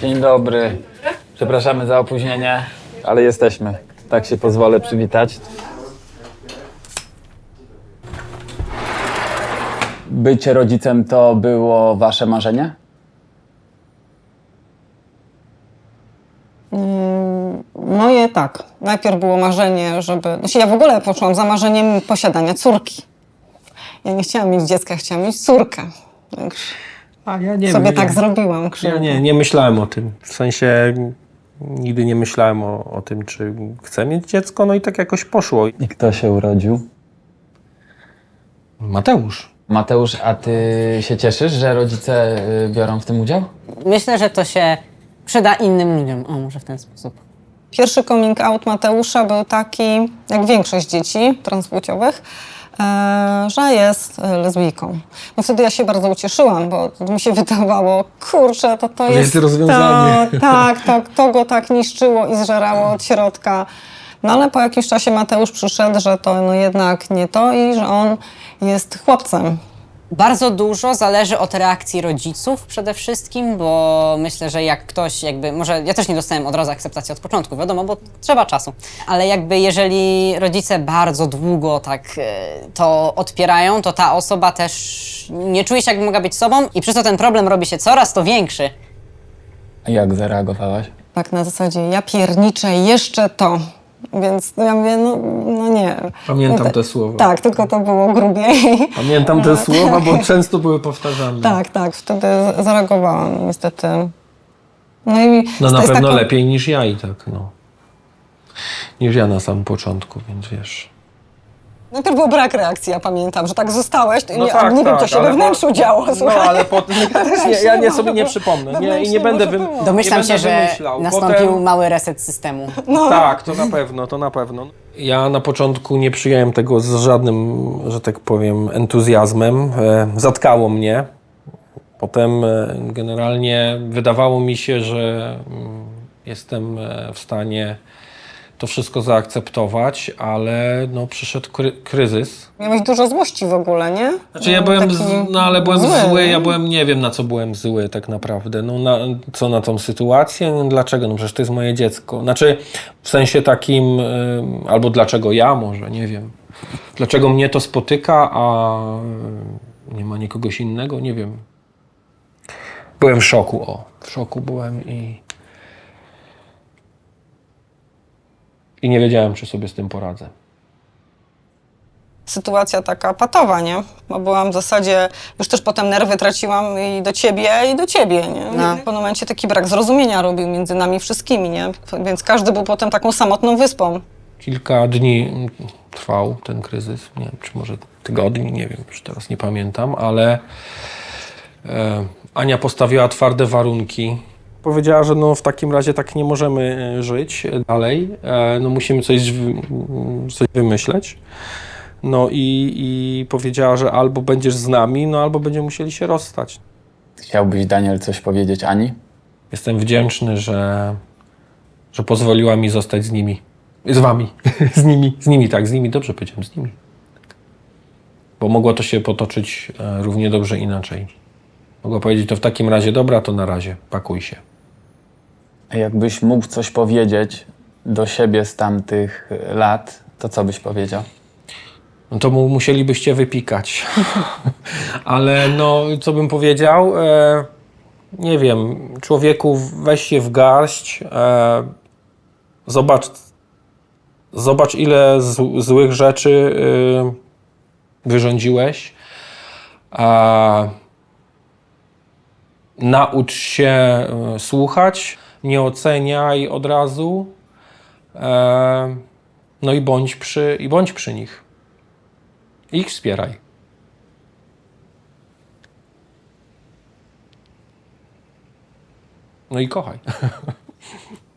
Dzień dobry. Przepraszamy za opóźnienie, ale jesteśmy. Tak się pozwolę przywitać. Bycie rodzicem to było wasze marzenie? Moje tak. Najpierw było marzenie, żeby. Znaczy ja w ogóle poszłam za marzeniem posiadania córki. Ja nie chciałam mieć dziecka, chciałam mieć córkę. Więc A ja nie sobie wiem, tak ja, zrobiłam Ja krzywdę. nie, nie myślałem o tym. W sensie nigdy nie myślałem o, o tym, czy chcę mieć dziecko, no i tak jakoś poszło. I kto się urodził? Mateusz. Mateusz, a ty się cieszysz, że rodzice y, biorą w tym udział? Myślę, że to się przyda innym ludziom. O, może w ten sposób. Pierwszy coming out Mateusza był taki, jak większość dzieci transpłciowych, e, że jest lesbijką. No wtedy ja się bardzo ucieszyłam, bo mi się wydawało, kurczę, to to jest jest... rozwiązanie. To, tak, to, to go tak niszczyło i zżerało od środka. No ale po jakimś czasie Mateusz przyszedł, że to no jednak nie to i że on jest chłopcem. Bardzo dużo zależy od reakcji rodziców przede wszystkim, bo myślę, że jak ktoś jakby, może ja też nie dostałem od razu akceptacji od początku, wiadomo, bo trzeba czasu, ale jakby jeżeli rodzice bardzo długo tak e, to odpierają, to ta osoba też nie czuje się jakby mogła być sobą i przez to ten problem robi się coraz to większy. A Jak zareagowałaś? Tak na zasadzie, ja pierniczę jeszcze to. Więc ja mówię, no, no nie. Pamiętam No te słowa. Tak, tylko to było grubiej. Pamiętam te słowa, bo często były powtarzane. tak, tak, wtedy zareagowałam niestety. No i No na pewno taka- lepiej niż ja i tak, no. Niż ja na samym początku, więc wiesz. Najpierw był brak reakcji, ja pamiętam, że tak zostałeś, to No nie, tak, nie wiem, tak, co się ale we wnętrzu po- działo, No słuchaj. ale potem ja, też nie, ja nie sobie nie przypomnę. Nie, I nie będę było. Domyślam nie się, że wymyślał. nastąpił Potem- mały reset systemu. Tak, to na pewno, to na pewno. Ja na początku nie przyjąłem tego z żadnym, że tak powiem, entuzjazmem. E, Zatkało mnie. Potem e, generalnie wydawało mi się, że mm, jestem e, w stanie to wszystko zaakceptować, ale no, przyszedł kry kryzys. Miałeś dużo złości w ogóle, nie? Znaczy ja byłem, z, no ale byłem zły, zły, ja byłem, nie wiem na co byłem zły tak naprawdę. No na, co na tą sytuację? No, dlaczego? No przecież to jest moje dziecko. Znaczy w sensie takim, y, albo dlaczego ja może, nie wiem. Dlaczego mnie to spotyka, a nie ma nikogoś innego? Nie wiem. Byłem w szoku, o. W szoku byłem i... I nie wiedziałem, czy sobie z tym poradzę. sytuacja taka patowa, nie? Bo byłam w zasadzie, już też potem nerwy traciłam i do ciebie, i do ciebie, nie? No. W pewnym momencie taki brak zrozumienia robił między nami wszystkimi, nie? Więc każdy był potem taką samotną wyspą. Kilka dni trwał ten kryzys, nie wiem, czy może tygodni, nie wiem, już teraz nie pamiętam, ale e, Ania postawiła twarde warunki. Powiedziała, że no w takim razie tak nie możemy e, żyć dalej, e, no musimy coś, coś wymyśleć. No i, i powiedziała, że albo będziesz z nami, no albo będziemy musieli się rozstać. Chciałbyś, Daniel, coś powiedzieć Ani? Jestem wdzięczny, że, że pozwoliła mi zostać z nimi. Z wami. z nimi. Z nimi, tak, z nimi. Dobrze powiedziałem, z nimi. Bo mogło to się potoczyć e, równie dobrze inaczej. Mogła powiedzieć to w takim razie, dobra, to na razie, pakuj się. Jakbyś mógł coś powiedzieć do siebie z tamtych lat, to co byś powiedział? No to mu musielibyście wypikać. Ale no, co bym powiedział? E, nie wiem, człowieku, weź się w garść, e, zobacz, zobacz ile z, złych rzeczy e, wyrządziłeś. A, naucz się e, słuchać, nie oceniaj od razu. E, no i bądź przy, i bądź przy nich. Ich wspieraj. No i kochaj.